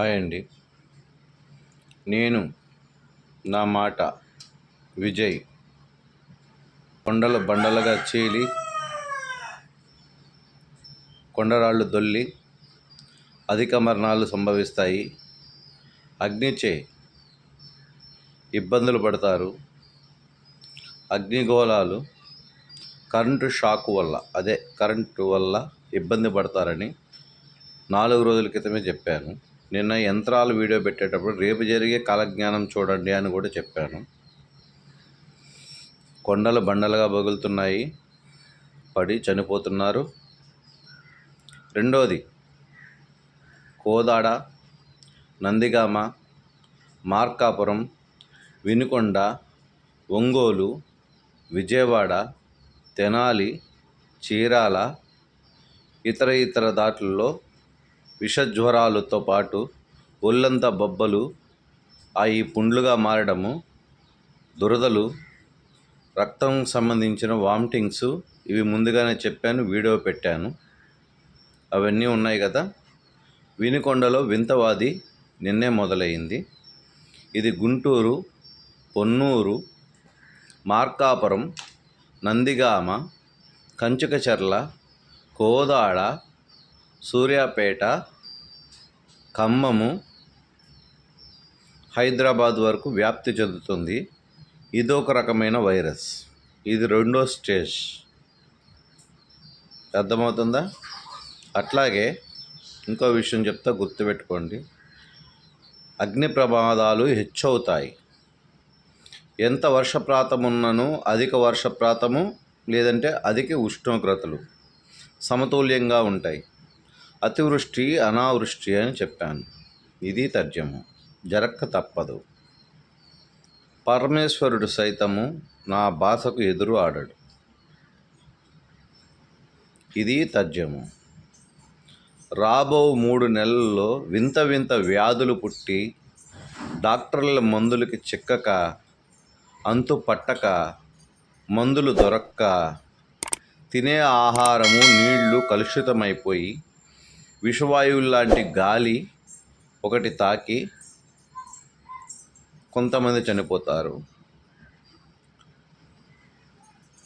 Hi అండి. నేను నా మాట విజయ్ కొండలు బండలుగా చీలి కొండరాళ్ళు దొల్లి అధిక మరణాలు సంభవిస్తాయి. అగ్నిచే ఇబ్బందులు పడతారు. అగ్నిగోళాలు కరెంటు షాక్ వల్ల అదే కరెంటు వల్ల ఇబ్బంది పడతారని నాలుగు రోజుల క్రితమే చెప్పాను. నిన్న యంత్రాలు వీడియో పెట్టేటప్పుడు రేపు జరిగే కాలజ్ఞానం చూడండి అని కూడా చెప్పాను. కొండలు బండలుగా బగులుతున్నాయి. పడి చనిపోతున్నారు. రెండోది కోదాడ నందిగామ మార్కాపురం వినుకొండ ఒంగోలు విజయవాడ తెనాలి చీరాల ఇతర ఇతర దాట్లలో విషజ్వరాలతో పాటు ఒళ్ళంతా బొబ్బలు అవి పుండ్లుగా మారడము దురదలు రక్తం సంబంధించిన వామిటింగ్స్ ఇవి ముందుగానే చెప్పాను వీడియో పెట్టాను. అవన్నీ ఉన్నాయి కదా. వినుకొండలో వింతవాది నిన్నే మొదలైంది. ఇది గుంటూరు పొన్నూరు మార్కాపురం నందిగామ కంచుకచర్ల కోదాడ సూర్యాపేట ఖమ్మము హైదరాబాద్ వరకు వ్యాప్తి చెందుతుంది. ఇదొక రకమైన వైరస్. ఇది రెండో స్టేజ్. అర్థమవుతుందా? అట్లాగే ఇంకో విషయం చెప్తా గుర్తుపెట్టుకోండి. అగ్ని ప్రమాదాలు హెచ్చవుతాయి. ఎంత వర్షప్రాతం ఉన్నను అధిక వర్షప్రాతము లేదంటే అధిక ఉష్ణోగ్రతలు సమతుల్యంగా ఉంటాయి. అతివృష్టి అనావృష్టి అని చెప్పాను. ఇది తర్జము జరక్క తప్పదు. పరమేశ్వరుడు సైతము నా భాషకు ఎదురు ఆడడు. ఇది తర్జము రాబో మూడు నెలల్లో వింత వింత వ్యాధులు పుట్టి డాక్టర్ల మందులకి చిక్కక అంతు పట్టక మందులు దొరక్క తినే ఆహారము నీళ్ళు కలుషితమైపోయి విషవాయువులాంటి గాలి ఒకటి తాకి కొంతమంది చనిపోతారు.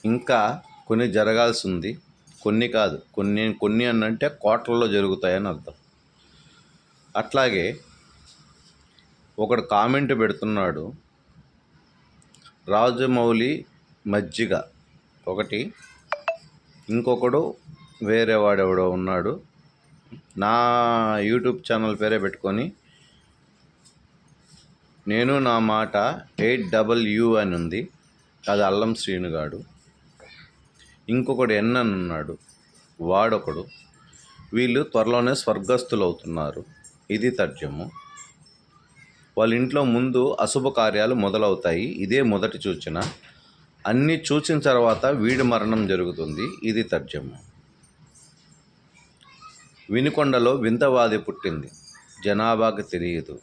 ఇంకా కొన్ని జరగాల్సి ఉంది కొన్ని కాదు. కొన్ని కొన్ని అనంటే కోట్లలో జరుగుతాయని అర్థం. అట్లాగే ఒకడు కామెంట్ పెడుతున్నాడు. రాజమౌళి మజ్జిగ ఒకటి ఇంకొకడు వేరే వాడెవడో ఉన్నాడు. నా యూట్యూబ్ ఛానల్ పేరే పెట్టుకొని నేను నా మాట ఎయిట్ డబల్ యూ అని ఉంది. అది అల్లం శ్రీనుగాడు. ఇంకొకడు ఎన్ అని ఉన్నాడు. వాడొకడు. వీళ్ళు త్వరలోనే స్వర్గస్థులు అవుతున్నారు ఇది తర్జము వాళ్ళ ఇంట్లో ముందు అశుభ కార్యాలు మొదలవుతాయి. ఇదే మొదటి సూచన. అన్నీ చూసిన తర్వాత వీడి మరణం జరుగుతుంది. ఇది తర్జము వినుకొండలో వింతవాది పుట్టింది. జనాభాకి తెలియదు.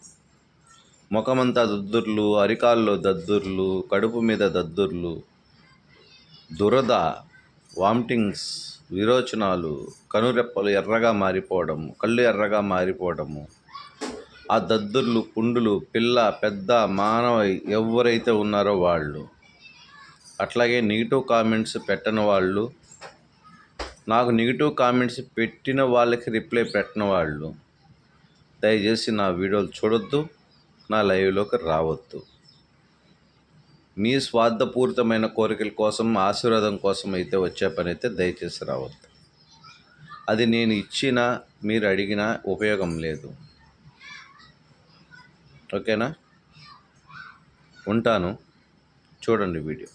ముఖమంతా దద్దుర్లు అరికాల్లో దద్దుర్లు కడుపు మీద దద్దుర్లు దురద వామిటింగ్స్ విరోచనాలు కనురెప్పలు ఎర్రగా మారిపోవడము కళ్ళు ఎర్రగా మారిపోవడము ఆ దద్దుర్లు పుండులు పిల్ల పెద్ద మానవ ఎవరైతే ఉన్నారో వాళ్ళు అట్లాగే నెగిటివ్ కామెంట్స్ పెట్టని వాళ్ళు నాకు నెగిటివ్ కామెంట్స్ పెట్టిన వాళ్ళకి రిప్లై పెట్టిన వాళ్ళు దయచేసి నా వీడియోలు చూడొద్దు నా లైవ్లోకి రావద్దు. మీ స్వార్థపూరితమైన కోరికల కోసం ఆశీర్వాదం కోసం అయితే వచ్చే పని అయితే దయచేసి రావద్దు. అది నేను ఇచ్చినా మీరు అడిగినా ఉపయోగం లేదు. ఓకేనా? ఉంటాను. చూడండి వీడియో.